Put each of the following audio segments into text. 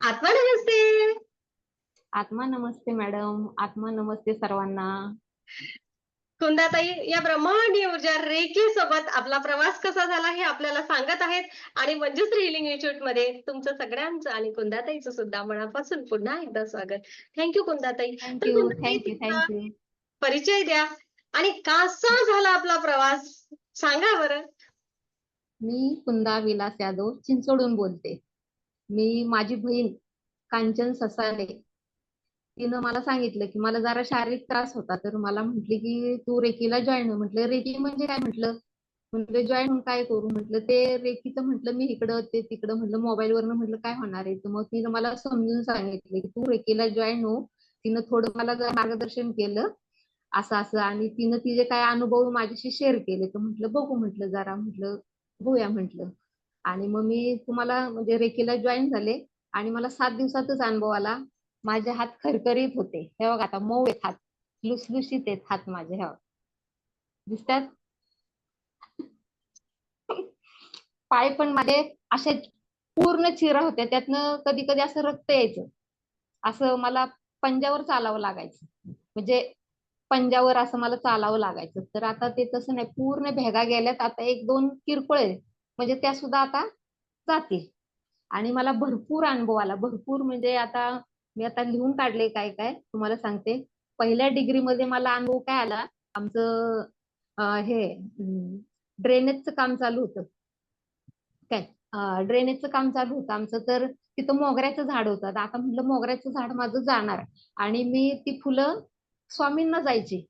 आत्मा नमस्ते. आत्मा नमस्ते मॅडम. आत्मा नमस्ते सर्वांना. कुंदाताई या ब्रह्मांडीय ऊर्जा रेकी सोबत आपला प्रवास कसा झाला हे आपल्याला सांगत आहेत. आणि मंजुश्री हिलिंग इन्स्टिट्यूटमध्ये तुमचं सगळ्यांचं आणि कुंदाताईचं सुद्धा मनापासून पुन्हा एकदा स्वागत. Thank you कुंदाताई. Thank you thank you thank you परिचय द्या. आणि कसा झाला आपला प्रवास? सांगा बरं. मी कुंदा विलास यादव चिंचोडून बोलते. मी माझी बहीण कांचन ससाले तिनं मला सांगितलं की मला जरा शारीरिक त्रास होता. तर मला म्हटली की तू रेकीला जॉईन हो. म्हटलं रेकी म्हणजे काय? म्हटलं. म्हणजे जॉईन होऊन काय करू? म्हटलं ते रेकीचं म्हटलं मी इकडं ते तिकडं. म्हटलं मोबाईल वरनं म्हटलं काय होणार आहे? तर मग तिनं मला समजून सांगितलं की तू रेकीला जॉईन हो. तिनं थोडं मला मार्गदर्शन केलं असं असं. आणि तिनं तिचे काय अनुभव माझ्याशी शेअर केले. तर म्हटलं बघू म्हटलं जरा म्हटलं होऊया म्हटलं. आणि मग मी तुम्हाला म्हणजे रेकीला जॉईन झाले आणि मला सात दिवसातच अनुभव आला. माझे हात खरखरीत होते. हे बघा आता मऊ आहेत हात. लुसलुशीत आहेत हात माझे हे दिसतात? पाय पण माझे असे पूर्ण चिरा होत्या त्यातनं कधी कधी असं रक्त यायचं. असं मला पंजावर चालावं लागायचं. म्हणजे पंजावर असं मला चालावं लागायचं. तर आता ते तसं नाही. पूर्ण भेगा गेल्यात. आता एक दोन किरकोळ आहेत. म्हणजे त्या सुद्धा आता जातील. आणि मला भरपूर अनुभव आला. भरपूर म्हणजे आता मी आता लिहून काढले काय काय तुम्हाला सांगते. पहिल्या डिग्री मध्ये मला अनुभव काय आला? आमचं हे ड्रेनेजचं काम चालू होतं. काय? ड्रेनेजचं काम चालू होतं आमचं. तर तिथं मोगऱ्याचं झाड होतं. आता म्हटलं मोगऱ्याचं झाड माझं जाणार आणि मी ती फुलं स्वामींना जायची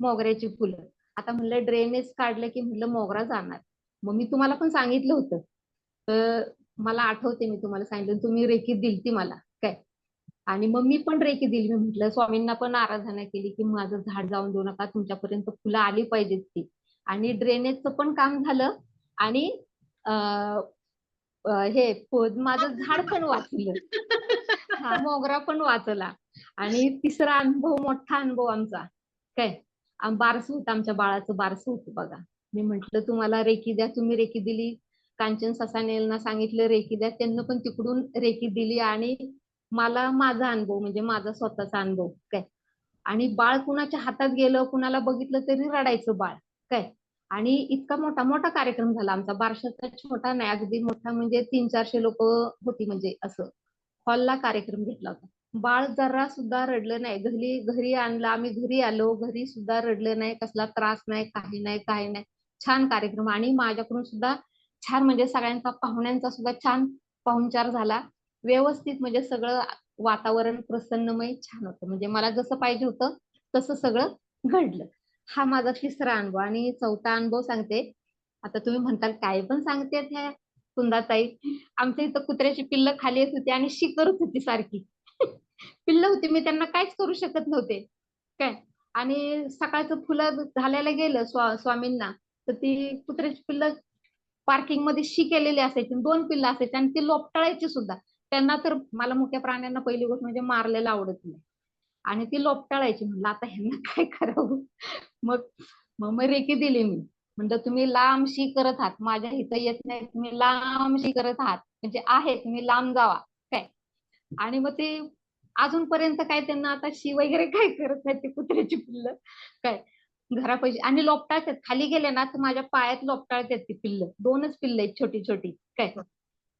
मोगऱ्याची फुलं. आता म्हणलं ड्रेनेज काढलं की म्हटलं मोगरा जाणार. मग मी तुम्हाला पण सांगितलं होतं. तर मला आठवते मी तुम्हाला सांगितलं. तुम्ही रेखी दिलती मला. काय? आणि मग मी पण रेखी दिली. मी म्हटलं स्वामींना पण आराधना केली की माझं झाड जाऊन देऊ नका. तुमच्यापर्यंत फुलं आली पाहिजेत ती. आणि ड्रेनेजचं पण काम झालं. आणि हे माझं झाड पण वाचलं. हा मोगरा पण वाचला. आणि तिसरा अनुभव मोठा अनुभव आमचा. काय? बारसं होतं आमच्या बाळाचं. बारसं होतं बघा. मी म्हंटल तुम्हाला रेकी द्या तुम्ही रेकी दिली. कांचन ससानेलना सांगितलं रेकी द्या. त्यांना पण तिकडून रेकी दिली आणि मला माझा अनुभव म्हणजे माझा स्वतःचा अनुभव काय? आणि बाळ कुणाच्या हातात गेलं कुणाला बघितलं तरी रडायचं बाळ काय? आणि इतका मोठा मोठा कार्यक्रम झाला आमचा. बारशाचा छोटा नाही अगदी मोठा म्हणजे तीन चारशे लोक होती म्हणजे असं. हॉलला कार्यक्रम घेतला होता. बाळ जरा सुद्धा रडलं नाही. घरी घरी आणलं आम्ही घरी आलो घरी सुद्धा रडलं नाही. कसला त्रास नाही काही नाही काही नाही. छान कार्यक्रम आणि माझ्याकडून सुद्धा छान म्हणजे सगळ्यांचा पाहुण्यांचा सुद्धा छान पाहुणचार झाला. व्यवस्थित म्हणजे सगळं वातावरण प्रसन्नमय छान होतं. म्हणजे मला जसं पाहिजे होतं तसं सगळं घडलं. हा माझा तिसरा अनुभव आणि चौथा अनुभव सांगते. आता तुम्ही म्हणताल काय पण सांगते ह्या कुंदाताई आमच्या इथं कुत्र्याची पिल्ल खाली येत होती आणि शिकरच होती सारखी. पिल्ल होती मी त्यांना काहीच करू शकत नव्हते. काय? आणि सकाळचं फुलं घालायला गेलं स्वा स्वामींना. तर ती कुत्र्याची पिल्ल पार्किंगमध्ये शी केलेली असायची. दोन पिल्ल असायची आणि ती लोपटाळायची सुद्धा. त्यांना तर मला मोठ्या प्राण्यांना पहिली गोष्ट म्हणजे मारलेलं आवडत नाही. आणि ती लोपटाळायची. म्हणलं आता ह्यांना काय करावं? मग मग रेकी दिली मी. म्हणलं तुम्ही लांब शी करत आहात. माझ्या इथं येत नाही तुम्ही लांब शी करत आहात. म्हणजे आहे तुम्ही लांब जावा. काय? आणि मग ते अजूनपर्यंत काय त्यांना आता शी वगैरे काय करत नाही ते कुत्र्याची पिल्ल. काय? घरापाशी आणि लोपटाळतात खाली गेले ना तर माझ्या पायात लोपटाळतात ती पिल्ल. दोनच पिल्ल आहेत छोटी छोटी. काय?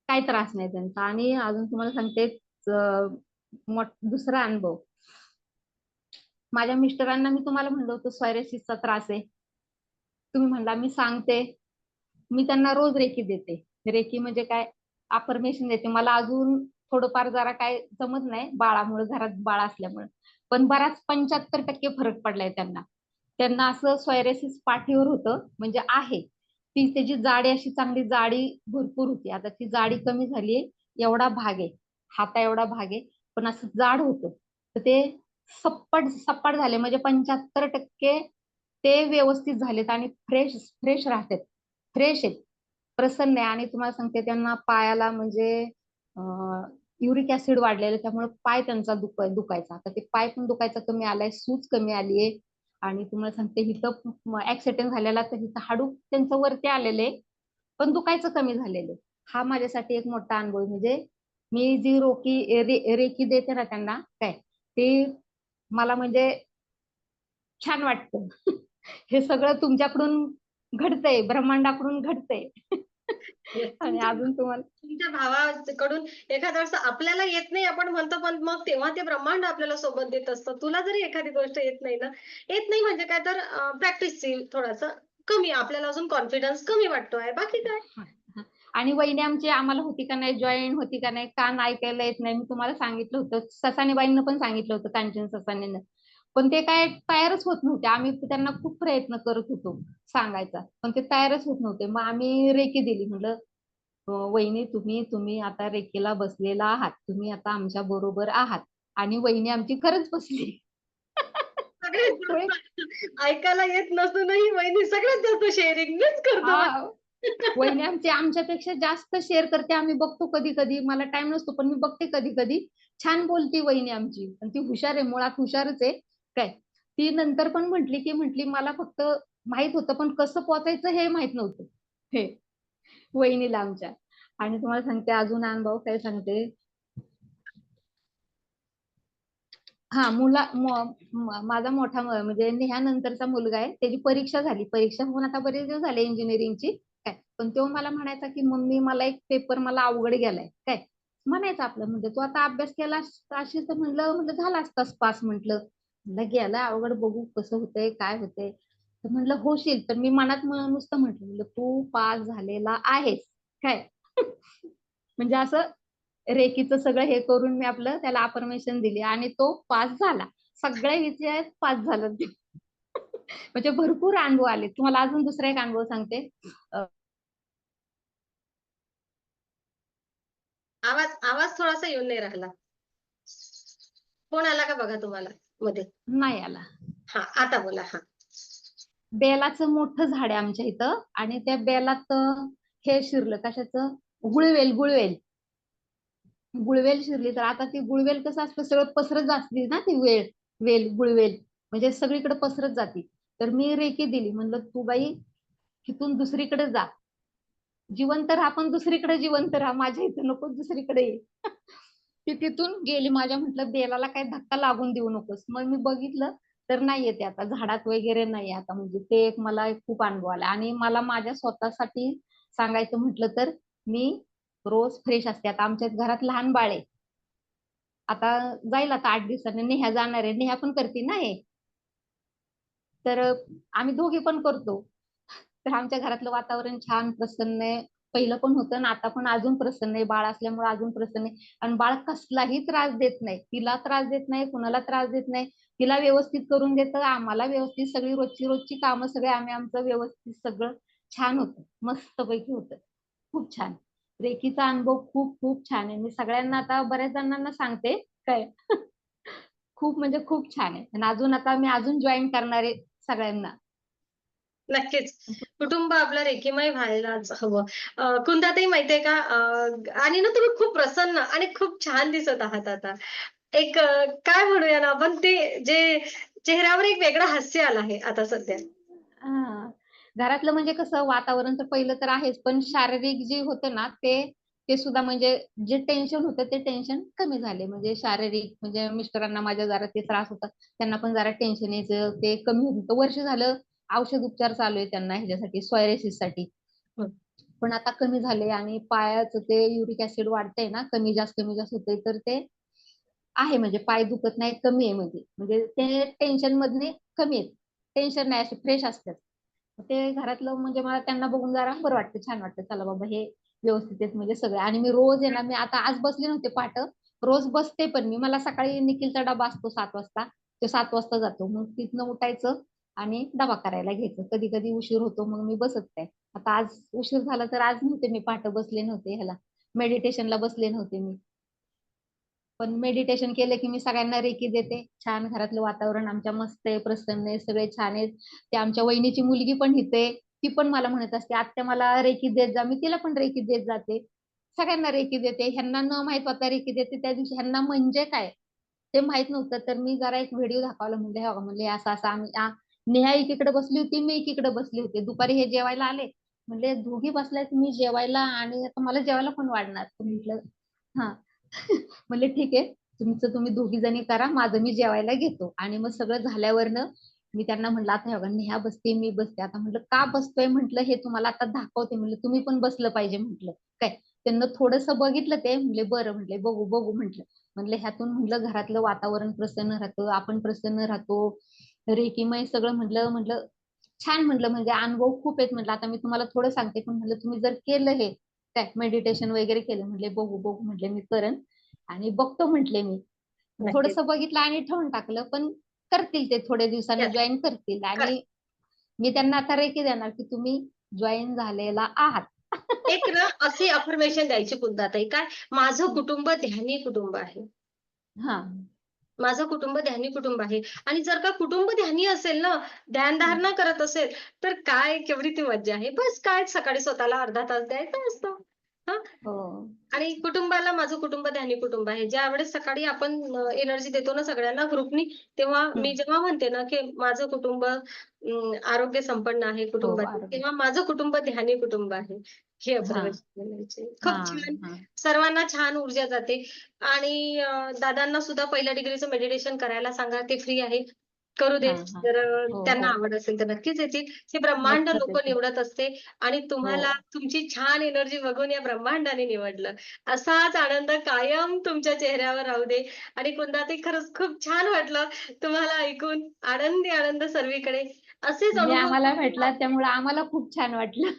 काय त्रास नाही त्यांचा. आणि अजून तुम्हाला सांगते दुसरा अनुभव. माझ्या मिस्टरांना मी तुम्हाला म्हणलं होतं स्वायरेसिसचा त्रास आहे. तुम्ही म्हणला मी सांगते. मी त्यांना रोज रेकी देते. रेकी म्हणजे काय? अफर्मेशन देते. मला अजून थोडंफार जरा काय जमत नाही बाळामुळे घरात बाळ असल्यामुळे. पण बराच पंच्याहत्तर टक्के फरक पडलाय त्यांना. त्यांना असं स्वायरेसिस पाठीवर होतं म्हणजे आहे. ती त्याची जाडी अशी चांगली जाडी भरपूर होती. आता ती जाडी कमी झालीये एवढा भाग आहे. हाता एवढा भाग आहे. पण असं जाड होतं. तर ते सप्पट सप्पट झाले. म्हणजे पंच्याहत्तर टक्के ते व्यवस्थित झालेत आणि फ्रेश फ्रेश राहतात. फ्रेश आहेत. प्रसन्न आहे. आणि तुम्हाला सांगते त्यांना पायाला म्हणजे युरिक ऍसिड वाढलेलं त्यामुळे पाय त्यांचा दुख दुखायचा. आता ते पाय पण दुखायचा कमी आलाय. सूज कमी आलीये आणि तुम्हाला सांगते हिथं ऍक्सिडेंट झालेला तर हिथं हाडूक त्यांचं वरती आलेले पण दुखायचं कमी झालेले हा माझ्यासाठी एक मोठा अनुभव म्हणजे मी जी रोकी रे- रेखी देते ना त्यांना काय ते मला म्हणजे छान वाटतं. हे सगळं तुमच्याकडून घडतंय ब्रह्मांडाकडून घडतंय. आणि अजून तुम्हाला? तुमच्या भावाकडून एखाद्या वेळेस आपल्याला येत नाही आपण म्हणतो पण मग तेव्हा ते ब्रह्मांड आपल्याला सोबत देत असतं. तुला जरी एखादी गोष्ट येत नाही ना येत नाही म्हणजे काय तर प्रॅक्टिसची थोडासा कमी आपल्याला अजून कॉन्फिडन्स कमी वाटतोय बाकी काय? आणि वहिनी आमची आम्हाला होती का नाही जॉईन होती का नाही कान ऐकायला येत नाही. मी तुम्हाला सांगितलं होतं. ससानीबाईंना पण सांगितलं होतं कांचन ससानीनं. पण ते काय तयारच होत नव्हते. आम्ही त्यांना खूप प्रयत्न करत होतो सांगायचा पण ते तयारच होत नव्हते. मग आम्ही रेकी दिली. म्हटलं "अं, वहिनी तुम्ही तुम्ही आता रेकीला बसलेला आहात. तुम्ही आता आमच्या बरोबर आहात. आणि वहिनी आमची खरंच बसली. ऐकायला येत नसूनही वहिनी सगळ्यात जास्त शेअरिंग मीच करतो. वहिनी आमची आमच्यापेक्षा जास्त शेअर करते. आम्ही बघतो कधी कधी मला टाइम नसतो पण मी बघते कधी कधी छान बोलती वहिनी आमची. आणि ती हुशार आहे. मुळात हुशारच आहे. काय? ती नंतर पण म्हंटली की म्हंटली मला फक्त माहीत होतं पण कसं पोचायचं हे माहीत नव्हतं. हे वहिनीला आमच्या आणि तुम्हाला सांगते अजून अनुभव काय सांगते? हा मुला माझा मोठा म्हणजे म्हणजे नेहानंतरचा मुलगा आहे. त्याची परीक्षा झाली. परीक्षा होऊन आता बरेच दिवस झाले इंजिनिअरिंगची काय? पण तो मला म्हणायचा की मम्मी मला एक पेपर मला अवघड गेलाय. काय? म्हणायचं आपलं. म्हणजे तू आता अभ्यास केला अशीच तर म्हणलं म्हणजे झाला असतास पास म्हटलं. गेला अवघड बघू कसं होतंय काय होतंय. तर म्हणलं होशील तर मी मनात म- नुसतं म्हटलं म्हणलं तू पास झालेला आहेस काय? म्हणजे असं रेकीचं सगळं हे करून मी आपलं त्याला अफर्मेशन दिली आणि तो पास झाला. सगळ्या विषयात पास झाला म्हणजे भरपूर अनुभव आले. तुम्हाला अजून दुसरा एक अनुभव सांगते. आवाज आवाज थोडासा येऊन नाही राहिला. फोन आला का बघा तुम्हाला? मध्ये. नाही आला. हा आता बोला हा. बेलाचं मोठं झाड आहे आमच्या इथं आणि त्या बेलात हे शिरलं. कशाचं? गुळवेल गुळवेल. गुळवेल शिरली तर आता ती गुळवेल कसं असतं? सगळं पसरत जाते ना ती वेल वेल गुळवेल. म्हणजे सगळीकडे पसरत जाते. तर मी रेकी दिली. म्हणलं तू बाई तिथून दुसरीकडे जा. जिवंत राहा पण दुसरीकडे जिवंत राहा. माझ्या इथं नको दुसरीकडे ये. ती तिथून गेली माझ्या म्हटलं बेलाला काही धक्का लागून देऊ नकोस. मग मी बघितलं तर नाही येते आता झाडात वगैरे नाही आता म्हणजे ते एक मला एक खूप अनुभव आला. आणि मला माझ्या स्वतःसाठी सांगायचं म्हटलं तर मी रोज फ्रेश असते. आता आमच्या घरात लहान बाळ आहे. आता जाईल आता आठ दिवसांनी नेहा जाणार आहे. नेहा पण करते ना हे. तर आम्ही दोघे पण करतो. तर आमच्या घरातलं वातावरण छान प्रसन्न आहे. पहिलं पण होतं आणि आता पण अजून प्रसन्न आहे. बाळ असल्यामुळे अजून प्रसन्न आहे. आणि बाळ कसलाही त्रास देत नाही. तिला त्रास देत नाही कुणाला त्रास देत नाही. तिला व्यवस्थित करून देतं. आम्हाला व्यवस्थित सगळी रोजची रोजची कामं सगळे आम्ही आमचं व्यवस्थित सगळं छान होतं. मस्तपैकी होतं. खूप छान. रेखीचा अनुभव खूप खूप छान आहे. मी सगळ्यांना आता बऱ्याच जणांना सांगते. काय? खूप म्हणजे खूप छान आहे. आणि अजून आता मी अजून जॉईन करणार आहे सगळ्यांना. नक्कीच. कुटुंब आपलं रेखीमय व्हायलाच हवं. अं, कुंदाताई माहितीये का? अं, आणि ना तुम्ही खूप प्रसन्न आणि खूप छान दिसत आहात आता. एक अं, काय म्हणूया ना आपण ते जे चेहऱ्यावर एक वेगळं हास्य आलं आहे आता सध्या. हा. घरातलं म्हणजे कसं वातावरण तर पहिलं तर आहेच पण शारीरिक जे होतं ना ते ते सुद्धा म्हणजे जे टेन्शन होतं ते टेन्शन कमी झाले. म्हणजे शारीरिक म्हणजे मिस्टरांना माझ्या जरा ते त्रास होता त्यांना पण जरा टेन्शन यायचं ते कमी होत होतं. वर्ष झालं औषध उपचार चालू आहे त्यांना ह्याच्यासाठी सोयरेसिससाठी हं. पण आता कमी झाले आणि पायाचं ते युरिक ऍसिड वाढतंय ना कमी जास्त कमी जास्त होतंय तर ते आहे म्हणजे पाय दुखत नाही कमी आहे म्हणजे. म्हणजे ते टेन्शन मधले कमी आहेत. टेन्शन नाही असे फ्रेश असतात. ते घरातलं म्हणजे मला त्यांना बघून जरा बरं वाटतं छान वाटतं. चला बाबा हे व्यवस्थित आहेत म्हणजे सगळे. आणि मी रोज आहे ना मी आता आज बसले नव्हते पाठ. रोज बसते पण मी. मला सकाळी निखिलचा डबा असतो सात वाजता. तो सात वाजता जातो. मग तिथनं उठायचं. आणि डबा करायला घ्यायचं. कधी कधी उशीर होतो मग मी बसत नाही. आता आज उशीर झाला तर आज नव्हते मी पाठ बसले नव्हते ह्याला. मेडिटेशनला बसले नव्हते मी. पण मेडिटेशन केलं की मी सगळ्यांना रेकी देते. छान घरातलं वातावरण आमच्या मस्त आहे प्रसन्न आहे सगळे छान आहेत. ते आमच्या वहिनीची मुलगी पण इथे ती पण मला म्हणत असते आत्या मला रेकी देत जा. मी तिला पण रेकी देत जाते. सगळ्यांना रेकी देते. ह्यांना न माहीत होता रेकी देते त्या दिवशी ह्यांना म्हणजे काय? ते माहीत नव्हतं. तर मी जरा एक व्हिडिओ दाखवला म्हणले म्हणले असं असं आम्ही नेहा एकीकडे बसली होती मी एकीकडे बसली होती. दुपारी हे जेवायला आले. म्हणले दोघी बसल्या तुम्ही जेवायला आणि आता मला जेवायला पण वाढणार? म्हटलं हा. म्हणले ठीक आहे. तुमचं तुम्ही दोघी जणी करा. माझं मी जेवायला घेतो. आणि मग सगळं झाल्यावरनं मी त्यांना म्हणलं आता बघा नेहा बसते मी बसते. आता म्हटलं का बसतोय? म्हटलं हे तुम्हाला आता दाखवते. म्हटलं तुम्ही पण बसलं पाहिजे. म्हटलं काय? त्यांना थोडस बघितलं ते. म्हणले बरं. म्हटले बघू बघू. म्हटलं म्हणलं ह्यातून म्हटलं घरातलं वातावरण प्रसन्न राहतं आपण प्रसन्न राहतो. रेकीमय सगळं म्हटलं म्हटलं छान म्हटलं. म्हणजे अनुभव खूप आहेत म्हटलं. आता मी तुम्हाला थोडं सांगते. पण म्हटलं तुम्ही जर केलं हे काय मेडिटेशन वगैरे केलं म्हटले बघू बघू म्हटले मी करण आणि बघतो म्हटले मी. थोडस बघितलं आणि ठेवून टाकलं पण करतील ते थोडे दिवसांनी. जॉईन करतील. आणि मी त्यांना आता रेकी देणार की तुम्ही जॉईन झालेला आहात. एक ना अशी अफर्मेशन द्यायची ताई काय? माझं कुटुंब ध्यानी कुटुंब आहे. हा. माझं कुटुंब ध्यानी कुटुंब आहे. आणि जर का कुटुंब ध्यानी असेल ना ध्यानधारणा करत असेल तर काय केवढी ती मज्जा आहे? बस काय सकाळी स्वतःला अर्धा तास द्यायचा असतो. हो? आणि कुटुंबाला माझं कुटुंब ध्यानी कुटुंब आहे. ज्या वेळेस सकाळी आपण एनर्जी देतो ना सगळ्यांना ग्रुपनी तेव्हा मी जेव्हा म्हणते ना की माझं कुटुंब अं, आरोग्य संपन्न आहे हो, आरोग्य. तेव्हा माझं कुटुंब ध्यानी कुटुंब आहे. हे खूप छान. सर्वांना छान ऊर्जा जाते. आणि दादांना सुद्धा पहिल्या डिग्रीचं मेडिटेशन करायला सांगा. ते फ्री आहे करू दे. जर हो, त्यांना हो. आवड असेल तर नक्कीच येतील. हे ब्रह्मांड लोक. निवडत असते. आणि तुम्हाला हो. तुमची छान एनर्जी बघून या ब्रह्मांडाने निवडलं. असाच आनंद कायम तुमच्या चेहऱ्यावर राहू दे. आणि कुंदाताई खरंच खूप छान वाटलं. तुम्हाला ऐकून आनंदी आनंद सर्वीकडे. असेच आम्हाला भेटला त्यामुळे आम्हाला खूप छान वाटलं.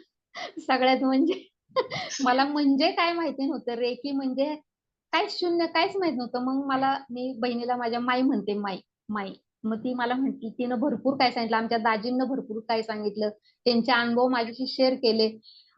सगळ्यात म्हणजे. मला म्हणजे काय माहिती नव्हतं रेकी म्हणजे काय शून्य काहीच माहीत नव्हतं. मग मला मी बहिणीला माझ्या माई म्हणते माई माई. मग ती मला म्हटली तिनं भरपूर काय सांगितलं आमच्या दाजींना भरपूर काय सांगितलं त्यांचे अनुभव माझ्याशी शेअर केले.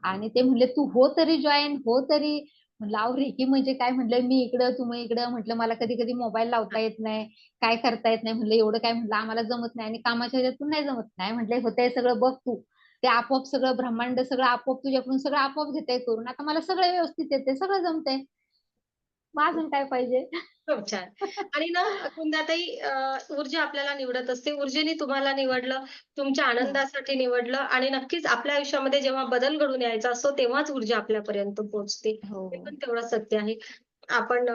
आणि ते म्हणले तू हो तरी जॉईन हो तरी. म्हणलं अहो रेकी म्हणजे काय म्हटलं मी इकडं तुम्ही इकडं. म्हटलं मला कधी कधी मोबाईल लावता येत नाही काय करता येत नाही. म्हणलं एवढं काय म्हटलं आम्हाला जमत नाही आणि कामाच्या ह्याच्यातून नाही जमत. नाही म्हटलं होतंय सगळं बघ तू. ते आपोआप सगळं ब्रह्मांड सगळं आपोआप तुझ्याकडून सगळं आपोआप घेतंय करून. आता मला सगळं व्यवस्थित येते सगळं जमतंय. मग अजून काय पाहिजे? खूप छान. आणि ना कुंदाताई ऊर्जा आपल्याला निवडत असते. ऊर्जेने तुम्हाला निवडलं तुमच्या आनंदासाठी निवडलं आणि नक्कीच आपल्या आयुष्यामध्ये जेव्हा बदल घडून यायचा असतो तेव्हाच ऊर्जा आपल्यापर्यंत पोहोचते. हो. हे पण तेवढं सत्य आहे. आपण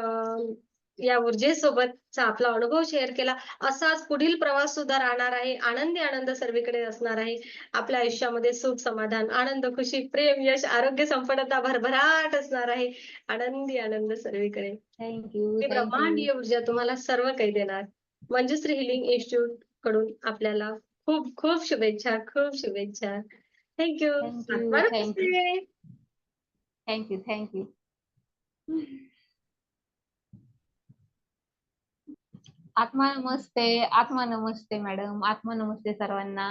या ऊर्जेसोबतचा आपला अनुभव शेअर केला. असाच पुढील प्रवास सुद्धा राहणार आहे. आनंदी आनंद सर्वीकडे असणार आहे. आपल्या आयुष्यामध्ये सुख समाधान आनंद खुशी प्रेम यश आरोग्य संपन्नता भरभराट असणार आहे. आनंदी आनंद सर्वीकडे. थँक्यू ही ब्रह्मांडीय ऊर्जा तुम्हाला सर्व काही देणार. मंजुश्री हिलिंग इन्स्टिट्यूटकडून आपल्याला खूप खूप शुभेच्छा खूप शुभेच्छा. थँक्यू. थँक्यू थँक्यू आत्मा नमस्ते आत्मा नमस्ते मॅडम आत्मा नमस्ते सर्वांना.